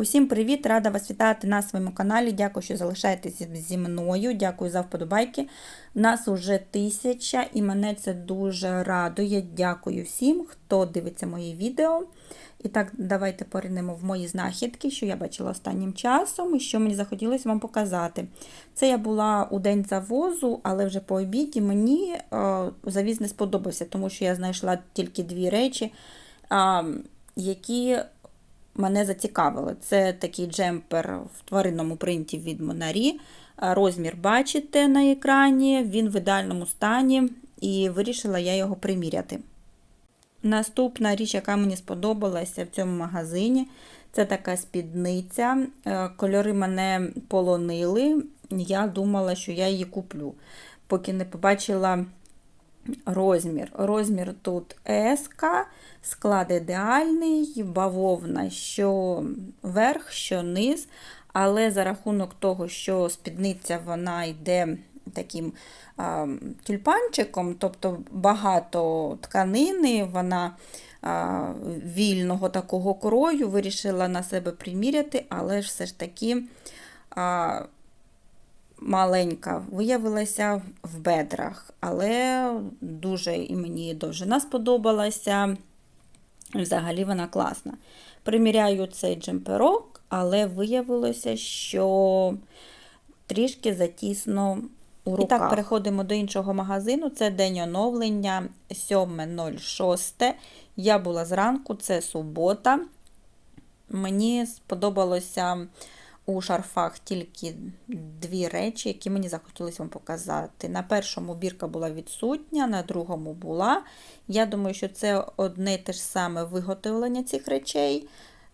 Усім привіт! Рада вас вітати на своєму каналі. Дякую, що залишаєтесь зі мною. Дякую за вподобайки. Нас уже тисяча і мене це дуже радує. Дякую всім, хто дивиться мої відео. І так, давайте поринемо в мої знахідки, що я бачила останнім часом, і що мені захотілося вам показати. Це я була у день завозу, але вже по обіді мені е, завіз не сподобався, тому що я знайшла тільки дві речі, які мене зацікавили. Це такий джемпер в тваринному принті від Монарі. Розмір бачите на екрані, він в ідеальному стані, і вирішила я його приміряти. Наступна річ, яка мені сподобалася в цьому магазині, це така спідниця. Кольори мене полонили. Я думала, що я її куплю, поки не побачила розмір. Розмір тут СК, склад ідеальний, бавовна, що верх, що низ. Але за рахунок того, що спідниця вона йде таким а, тюльпанчиком, тобто багато тканини, вона а, вільного такого крою, вирішила на себе приміряти, але ж все ж таки. А, маленька виявилася в бедрах, але дуже і мені довжина сподобалася. Взагалі вона класна. Приміряю цей джемперок, але виявилося, що трішки затісно у руках. І так, переходимо до іншого магазину. Це день оновлення 7.06. Я була зранку, це субота. Мені сподобалося у шарфах тільки дві речі, які мені захотілося вам показати. На першому бірка була відсутня, на другому була. Я думаю, що це одне те ж саме виготовлення цих речей.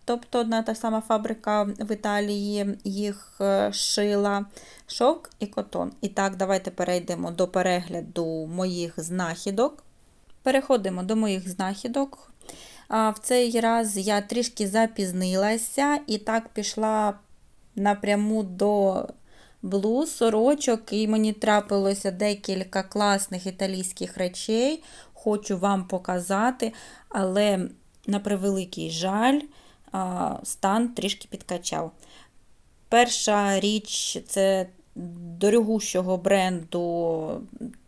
Тобто одна та сама фабрика в Італії їх е, шила шовк і котон. І так, давайте перейдемо до перегляду моїх знахідок. Переходимо до моїх знахідок. В цей раз я трішки запізнилася і так пішла напряму до блуз, сорочок, і мені трапилося декілька класних італійських речей. Хочу вам показати, але, на превеликий жаль, стан трішки підкачав. Перша річ це дорогущого бренду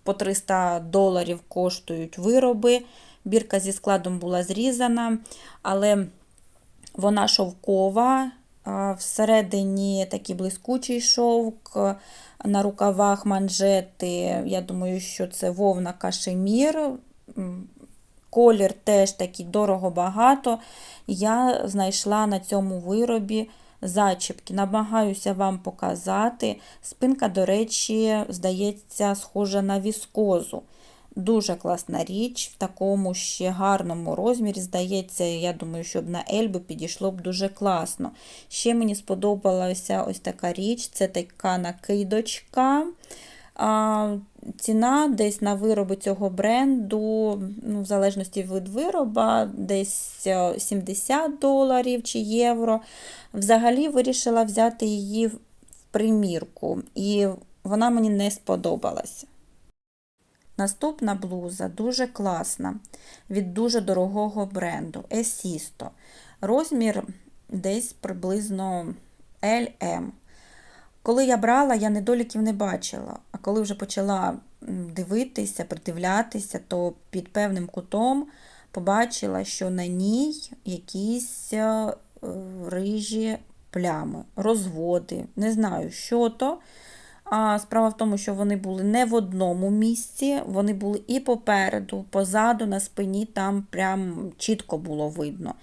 по 300 доларів коштують вироби. Бірка зі складом була зрізана, але вона шовкова, Всередині такий блискучий шовк, на рукавах манжети. Я думаю, що це вовна кашемір. Колір теж такий дорого багато. Я знайшла на цьому виробі зачіпки. Намагаюся вам показати. Спинка, до речі, здається, схожа на віскозу. Дуже класна річ, в такому ще гарному розмірі. Здається, я думаю, щоб на Ельбу підійшло б дуже класно. Ще мені сподобалася ось така річ це така накидочка. А, Ціна десь на вироби цього бренду, ну, в залежності від вироба, десь 70 е, доларів чи євро. Взагалі вирішила взяти її в примірку, і вона мені не сподобалася. Наступна блуза дуже класна, від дуже дорогого бренду Esisto. Розмір десь приблизно LM. Коли я брала, я недоліків не бачила. А коли вже почала дивитися, придивлятися, то під певним кутом побачила, що на ній якісь е, рижі плями, розводи. Не знаю, що то. А справа в тому, що вони були не в одному місці, вони були і попереду, позаду, на спині, там прям чітко було видно.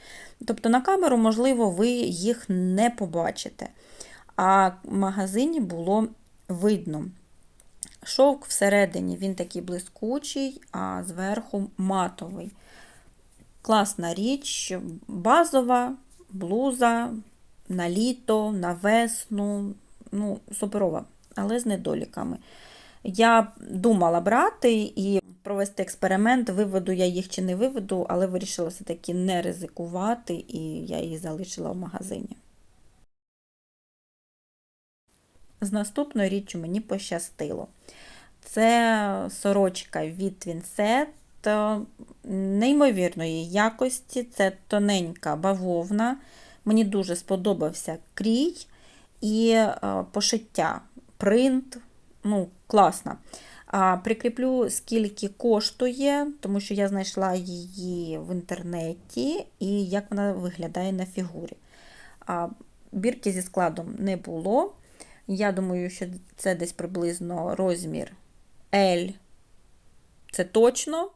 Тобто на камеру, можливо, ви їх не побачите. А в магазині було видно. Шовк всередині він такий блискучий, а зверху матовий. Класна річ, базова блуза на літо, на весну. Ну, суперова але з недоліками. Я думала брати і провести експеримент, виведу я їх чи не виведу, але вирішила все-таки не ризикувати, і я її залишила в магазині. З наступною річчю мені пощастило. Це сорочка від Twinset неймовірної якості, це тоненька бавовна. Мені дуже сподобався крій і е, пошиття, принт. Ну, класно. А, Прикріплю, скільки коштує, тому що я знайшла її в інтернеті і як вона виглядає на фігурі. А, Бірки зі складом не було. Я думаю, що це десь приблизно розмір L. Це точно.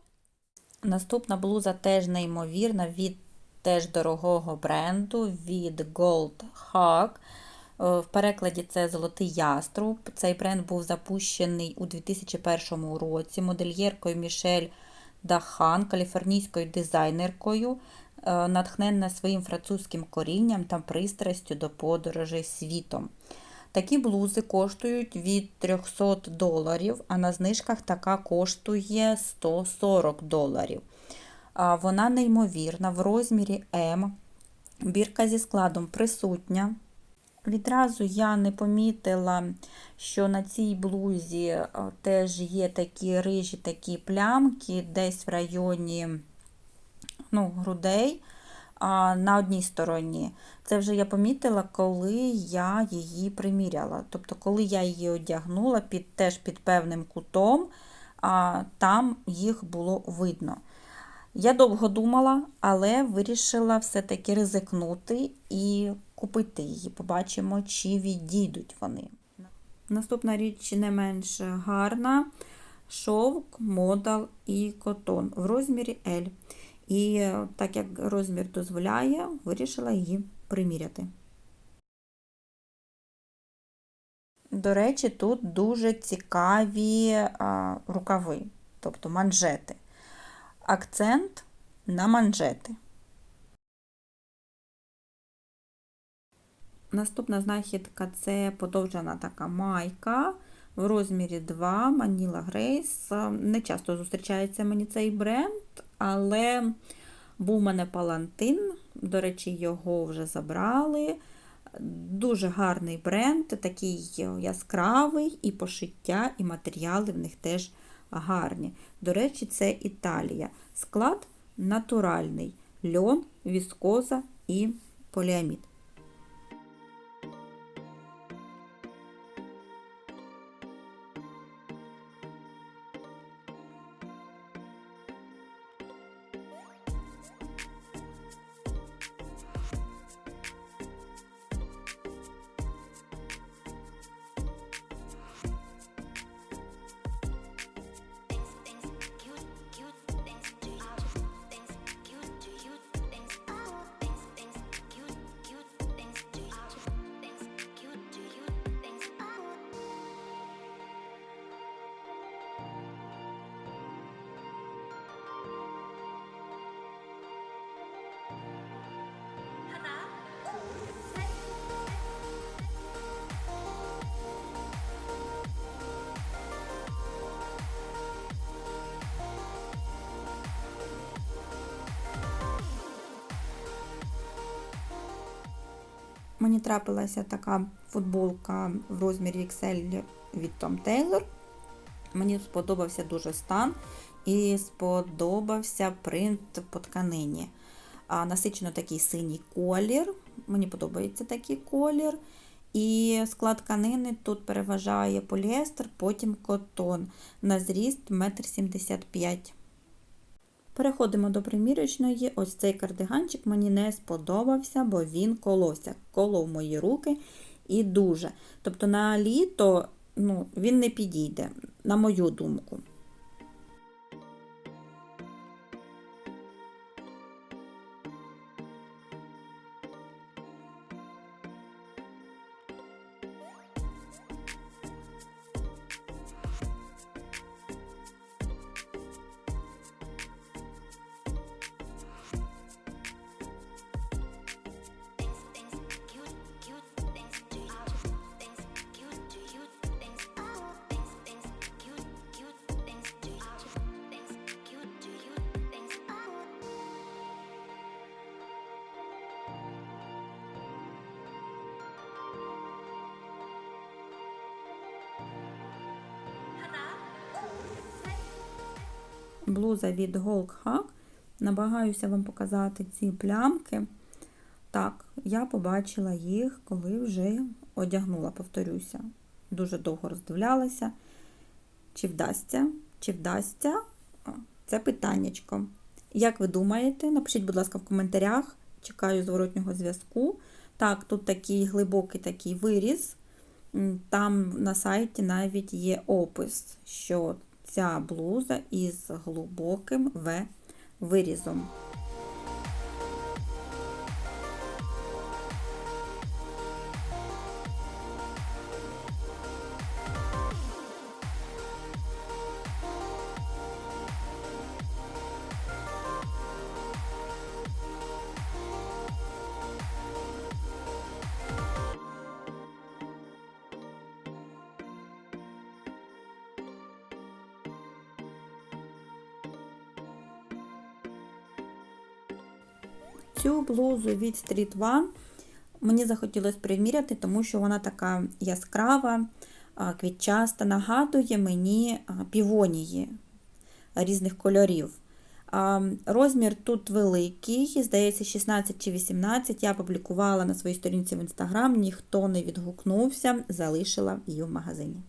Наступна блуза теж неймовірна від теж дорогого бренду від Gold Hug. В перекладі це Золотий яструб. Цей бренд був запущений у 2001 році модельєркою Мішель Дахан, каліфорнійською дизайнеркою, е, натхненна своїм французьким корінням та пристрастю до подорожей світом. Такі блузи коштують від 300 доларів, а на знижках така коштує 140 доларів. Вона неймовірна в розмірі М. Бірка зі складом присутня. Відразу я не помітила, що на цій блузі теж є такі рижі такі плямки, десь в районі ну, грудей на одній стороні. Це вже я помітила, коли я її приміряла. Тобто, коли я її одягнула під, теж під певним кутом, там їх було видно. Я довго думала, але вирішила все-таки ризикнути і купити її. Побачимо, чи відійдуть вони. Наступна річ не менш гарна шовк, модал і котон в розмірі L. І так як розмір дозволяє, вирішила її приміряти. До речі, тут дуже цікаві а, рукави, тобто манжети. Акцент на манжети. Наступна знахідка це подовжена така майка в розмірі 2 Manila Grace. Не часто зустрічається мені цей бренд, але був у мене палантин, до речі, його вже забрали. Дуже гарний бренд, такий яскравий, і пошиття, і матеріали в них теж гарні. До речі, це Італія. Склад натуральний: льон, віскоза і поліамід. Мені трапилася така футболка в розмірі XL від Tom Taylor. Мені сподобався дуже стан і сподобався принт по тканині. А, Насичено такий синій колір. Мені подобається такий колір. І склад тканини тут переважає поліестер, потім котон на зріст 1,75 м. Переходимо до примірочної. Ось цей кардиганчик мені не сподобався, бо він колося, Колов мої руки і дуже. Тобто на літо ну, він не підійде, на мою думку. Блуза від Голк Hug. Намагаюся вам показати ці плямки. Так, я побачила їх, коли вже одягнула, повторюся. Дуже довго роздивлялася. Чи вдасться? Чи вдасться? Це питаннячко. Як ви думаєте? Напишіть, будь ласка, в коментарях. Чекаю зворотнього зв'язку. Так, тут такий глибокий такий виріз. Там на сайті навіть є опис, що ця блуза із глибоким В вирізом. Цю блузу від Street One мені захотілося приміряти, тому що вона така яскрава, квітчаста, нагадує мені півонії різних кольорів. Розмір тут великий, здається, 16 чи 18. Я публікувала на своїй сторінці в інстаграм, ніхто не відгукнувся, залишила її в магазині.